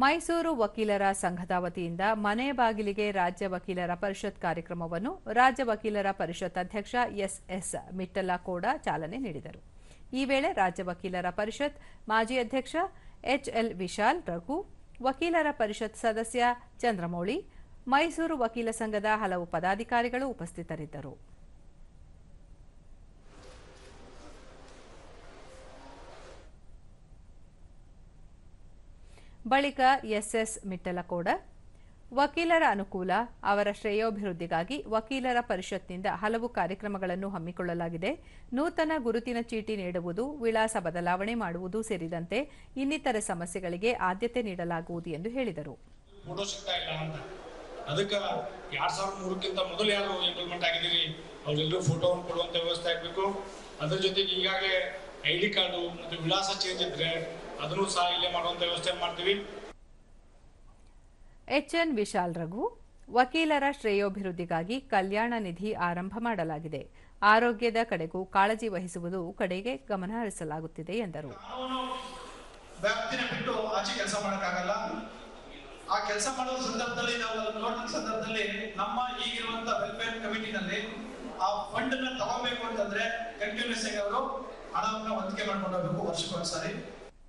ಮೈಸೂರು ವಕೀಲರ ಸಂಘದ ವತಿಯಿಂದ ಮನೆ ಬಾಗಿಲಿಗೆ ರಾಜ್ಯ ವಕೀಲರ ಪರಿಷತ್ ಕಾರ್ಯಕ್ರಮವನ್ನು ರಾಜ್ಯ ವಕೀಲರ ಪರಿಷತ್ ಅಧ್ಯಕ್ಷ ಎಸ್ಎಸ್ ಮಿಟ್ಟಲಕೋಡ ಚಾಲನೆ ನೀಡಿದರು. ಈ ವೇಳೆ ರಾಜ್ಯ ವಕೀಲರ ಪರಿಷತ್ ಮಾಜಿ ಅಧ್ಯಕ್ಷ ಎಚ್ಎಲ್ ವಿಶಾಲ್ ರಘು, ವಕೀಲರ ಪರಿಷತ್ ಸದಸ್ಯ ಚಂದ್ರಮೌಳಿ, ಮೈಸೂರು ವಕೀಲ ಸಂಘದ ಹಲವು ಪದಾಧಿಕಾರಿಗಳು ಉಪಸ್ಥಿತರಿದ್ದರು. ಬಳಿಕ ಎಸ್ಎಸ್ ಮಿಟ್ಟಲಕೋಡ, ವಕೀಲರ ಅನುಕೂಲ, ಅವರ ಶ್ರೇಯೋಭಿವೃದ್ಧಿಗಾಗಿ ವಕೀಲರ ಪರಿಷತ್ನಿಂದ ಹಲವು ಕಾರ್ಯಕ್ರಮಗಳನ್ನು ಹಮ್ಮಿಕೊಳ್ಳಲಾಗಿದೆ. ನೂತನ ಗುರುತಿನ ಚೀಟಿ ನೀಡುವುದು, ವಿಳಾಸ ಬದಲಾವಣೆ ಮಾಡುವುದು ಸೇರಿದಂತೆ ಇನ್ನಿತರ ಸಮಸ್ಯೆಗಳಿಗೆ ಆದ್ಯತೆ ನೀಡಲಾಗುವುದು ಎಂದು ಹೇಳಿದರು. ಫೋಟೋ ಅದಕ್ಕೆ ಎರಡ್ ಸಾವಿರದ ಮೂರಕ್ಕಿಂತ ಮೊದಲು ಯಾರು ಇಂಪ್ಲಿಮೆಂಟ್ ಆಗಿದ್ದೀರಿ? ಅವರೆಲ್ಲರೂ ಫೋಟೋವನ್ನು ಕೊಡುವಂತ ವ್ಯವಸ್ಥೆ ಆಗಬೇಕು. ಅದ್ರ ಜೊತೆಗೆ ಈಗಾಗಲೇ ಐ ಡಿ ಕಾರ್ಡು ಮತ್ತು ವಿಳಾಸ ಚೇಂಜ್ ಇದ್ರೆ ಅದನ್ನು ಸಹ ಇಲ್ಲೇ ಮಾಡುವಂತ ವ್ಯವಸ್ಥೆ ಮಾಡ್ತೀವಿ. ಎಚ್ ಎನ್ ವಿಶಾಲ್ ರಘು ವಕೀಲರ ಶ್ರೇಯೋಭಿವೃದ್ಧಿಗಾಗಿ ಕಲ್ಯಾಣ ನಿಧಿ ಆರಂಭ ಮಾಡಲಾಗಿದೆ. ಆರೋಗ್ಯದ ಕಡೆಗೂ ಕಾಳಜಿ ವಹಿಸುವುದು ಕಡೆಗೆ ಗಮನ ಹರಿಸಲಾಗುತ್ತಿದೆ ಎಂದರು ವ್ಯಾಪ್ತಿನ ಬಿಟ್ಟು ಆಚೆ ಕೆಲಸ ಮಾಡೋಕ್ಕಾಗಲ್ಲ. ಆ ಕೆಲಸ ಮಾಡೋ ಸಂದರ್ಭದಲ್ಲಿ ನಾವು ನೋಡಿದ ಸಂದರ್ಭದಲ್ಲಿ ನಮ್ಮ ಈಗಿರುವಂತ ವೆಲ್ಫೇರ್ ಕಮಿಟಿನಲ್ಲಿ ಆ ಫಂಡ್ನ ತಗೋಬೇಕು ಅಂತಂದ್ರೆ ಕಂಟಿನ್ಯೂಸ್ ಆಗಿ ಅವರು ಹಣವನ್ನ ముఖ్యమైనటువంటి రూపు వర్షం ఒకసారి